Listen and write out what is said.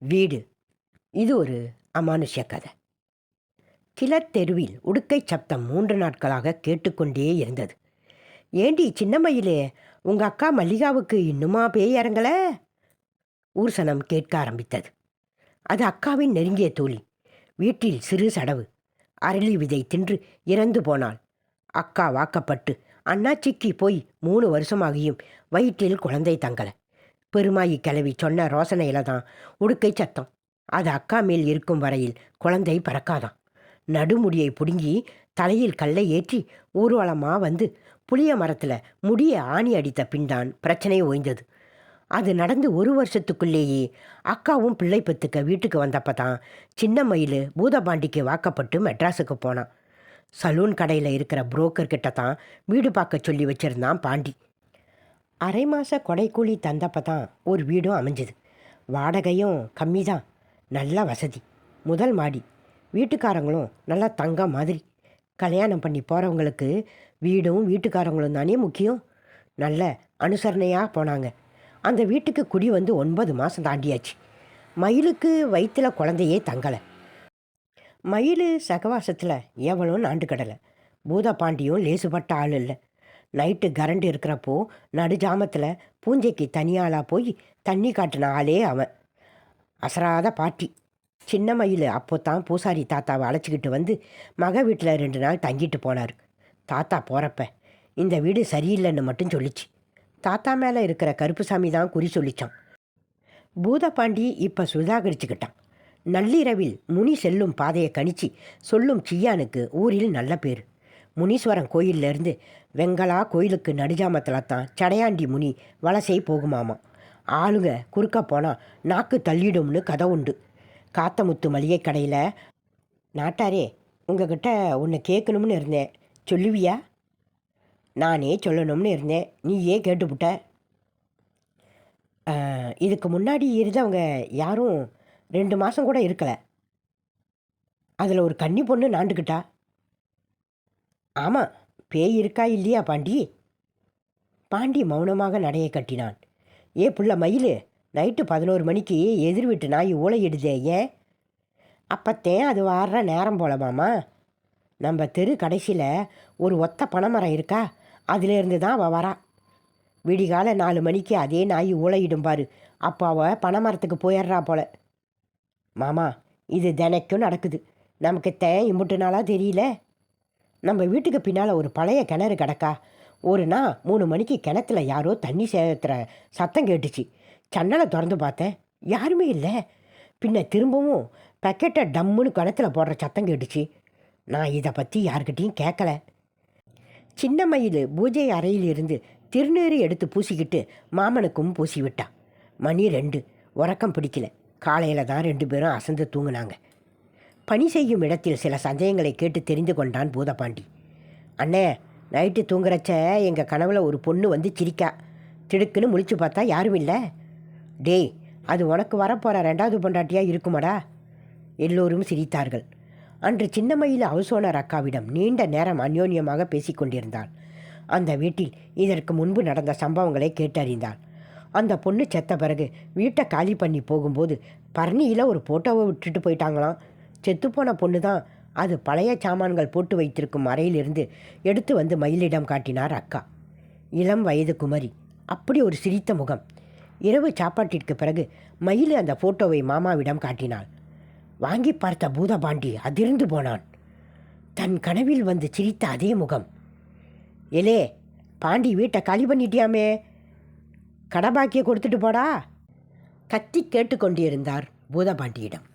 வீடு. இது ஒரு அமானுஷ்ய கதை. கிளத்தெருவில் உடுக்கை சப்தம் மூன்று நாட்களாக கேட்டுக்கொண்டே இருந்தது. ஏண்டி சின்னம்மையிலே உங்க அக்கா மல்லிகாவுக்கு இன்னுமா பேய் இறங்கல? ஊர்சனம் கேட்க ஆரம்பித்தது. அது அக்காவின் நெருங்கிய தோழி. வீட்டில் சிறு சடவு. அரளி விதை தின்று இறந்து போனாள். அக்கா வாக்கப்பட்டு அண்ணாச்சிக்கு போய் மூணு வருஷமாகியும் வயிற்றில் குழந்தை தங்கலை. பெருமாயி கிளவி சொன்ன ரோசனையில தான் உடுக்கை சத்தம். அது அக்கா மேல் இருக்கும் வரையில் குழந்தை பறக்காதான் நடுமுடியை பிடுங்கி தலையில் கல்லை ஏற்றி ஊர்வலமா வந்து புளிய மரத்தில் முடிய ஆணி அடித்த பின்தான் பிரச்சனை ஓய்ந்தது. அது நடந்து ஒரு வருஷத்துக்குள்ளேயே அக்காவும் பிள்ளை பெத்துக்க வீட்டுக்கு வந்தப்ப தான் சின்ன மயில் பூதபாண்டிக்கு வாக்கப்பட்டு மெட்ராஸுக்கு போனான். சலூன் கடையில் இருக்கிற புரோக்கர்கிட்ட தான் வீடு பார்க்க சொல்லி வச்சிருந்தான் பாண்டி. அரை மாத கொடைக்கூலி தந்தப்போ தான் ஒரு வீடும் அமைஞ்சுது. வாடகையும் கம்மி தான். நல்ல வசதி. முதல் மாடி. வீட்டுக்காரங்களும் நல்லா தங்க மாதிரி. கல்யாணம் பண்ணி போகிறவங்களுக்கு வீடும் வீட்டுக்காரங்களும் தானே முக்கியம். நல்ல அனுசரணையாக போனாங்க. அந்த வீட்டுக்கு குடி வந்து ஒன்பது மாதம் தாண்டியாச்சு. மயிலுக்கு வயிற்றில் குழந்தையே தங்கலை. மயில் சகவாசத்தில் எவளும் நாண்டு கடலை. பூதபாண்டியும் லேசுபட்ட ஆள் இல்லை. நைட்டு கரண்ட் இருக்கிறப்போ நடுஜாமத்தில் பூஞ்சைக்கு தனியாளாக போய் தண்ணி காட்டின ஆளே அவன். அசராத பாட்டி. சின்ன மயில் அப்போ தான் பூசாரி தாத்தாவை அழைச்சிக்கிட்டு வந்து மக வீட்டில் ரெண்டு நாள் தங்கிட்டு போனார். தாத்தா போகிறப்ப இந்த வீடு சரியில்லைன்னு மட்டும் சொல்லிச்சு. தாத்தா மேலே இருக்கிற கருப்புசாமி தான் குறி சொல்லிச்சான். பூதபாண்டி இப்போ சுதாகரிச்சுக்கிட்டான். நள்ளிரவில் முனி செல்லும் பாதையை கணிச்சு சொல்லும் சியானுக்கு ஊரில் நல்ல பேர். முனீஸ்வரன் கோயிலிருந்து வெங்கலா கோயிலுக்கு நடுஜாமத்தில் தான் சடையாண்டி முனி வலசை போகுமாமா. ஆளுங்க குறுக்க போனால் நாக்கு தள்ளிடும்னு கதை உண்டு. காத்தமுத்து மளிகை கடையில் நாட்டாரே உங்ககிட்ட ஒன்று கேட்கணும்னு இருந்தேன். சொல்லுவியா? நானே சொல்லணும்னு இருந்தேன். நீயே கேட்டுப்புட்ட. இதுக்கு முன்னாடி இருந்தவங்க யாரும் ரெண்டு மாதம் கூட இருக்கலை. அதில் ஒரு கன்னி பொண்ணு நாண்டுக்கிட்டா ஆமாம் பேய் இருக்கா இல்லையா பாண்டி? பாண்டி மௌனமாக நடையை கட்டினான். ஏ புள்ள மயில் நைட்டு பதினோரு மணிக்கு எதிர் வீட்டு நாய் ஊழையிடுதே ஏன் அப்பத்தேன் அது வாடுற நேரம் போல மாமா. நம்ம தெரு கடைசியில் ஒரு ஒத்த பனைமரம் இருக்கா? அதிலேருந்து தான் அவள் வரா. விடிகால நாலு மணிக்கு அதே நாய் ஊழையிடும் பாரு. அப்போ அவள் பனைமரத்துக்கு போயிடுறா போல. மாமா இது தினைக்கும் நடக்குது. நமக்கு தே இம்புட்டு நாளாக தெரியல. நம்ம வீட்டுக்கு பின்னால் ஒரு பழைய கிணறு கிடக்கா? ஒரு நாள் மூணு மணிக்கு கிணத்துல யாரோ தண்ணி சேர்த்துற சத்தம் கேட்டுச்சு. சன்னலை திறந்து பார்த்தேன். யாருமே இல்லை. பின்ன திரும்பவும் பக்கெட்டை டம்முன்னு கிணத்துல போடுற சத்தம் கேட்டுச்சு. நான் இதை பற்றி யார்கிட்டையும் கேட்கல சின்ன மயில் பூஜை அறையிலிருந்து திருநீறு எடுத்து பூசிக்கிட்டு மாமனுக்கும் பூசி விட்டா மணி ரெண்டு. உறக்கம் பிடிக்கல. காலையில் தான் ரெண்டு பேரும் அசந்து தூங்கினாங்க. பணி செய்யும் இடத்தில் சில சந்தேகங்களை கேட்டு தெரிந்து கொண்டான் பூதபாண்டி. அண்ணே நைட்டு தூங்குறச்ச எங்கள் கனவுல ஒரு பொண்ணு வந்து சிரிக்கா. திடுக்குன்னு முழிச்சு பார்த்தா யாரும் இல்லை. டேய் அது உனக்கு வரப்போகிற ரெண்டாவது பொண்டாட்டியாக இருக்குமாடா? எல்லோரும் சிரித்தார்கள். அன்று சின்னமையில் அவசோனர் அக்காவிடம் நீண்ட நேரம் அந்யோன்யமாக பேசிக்கொண்டிருந்தாள் அந்த வீட்டில் இதற்கு முன்பு நடந்த சம்பவங்களை கேட்டறிந்தாள். அந்த பொண்ணு செத்த பிறகு வீட்டை காலி பண்ணி போகும்போது பரணியில் ஒரு போட்டோவை விட்டுட்டு போயிட்டாங்களாம். செத்துப்போன பொண்ணு தான் அது பழைய சாமான்கள் போட்டு வைத்திருக்கும் அறையிலிருந்து எடுத்து வந்து மயிலிடம் காட்டினார் அக்கா. இளம் வயது குமரி. அப்படி ஒரு சிரித்த முகம். இரவு சாப்பாட்டிற்கு பிறகு மயில் அந்த போட்டோவை மாமாவிடம் காட்டினாள். வாங்கி பார்த்த பூதபாண்டி அதிர்ந்து போனான். தன் கனவில் வந்து சிரித்த அதே முகம். எலே பாண்டி வீட்டை காலி பண்ணிட்டியாமே? கடபாக்கியை கொடுத்துட்டு போடா. கத்தி கேட்டுக்கொண்டிருந்தார் பூதபாண்டியிடம்.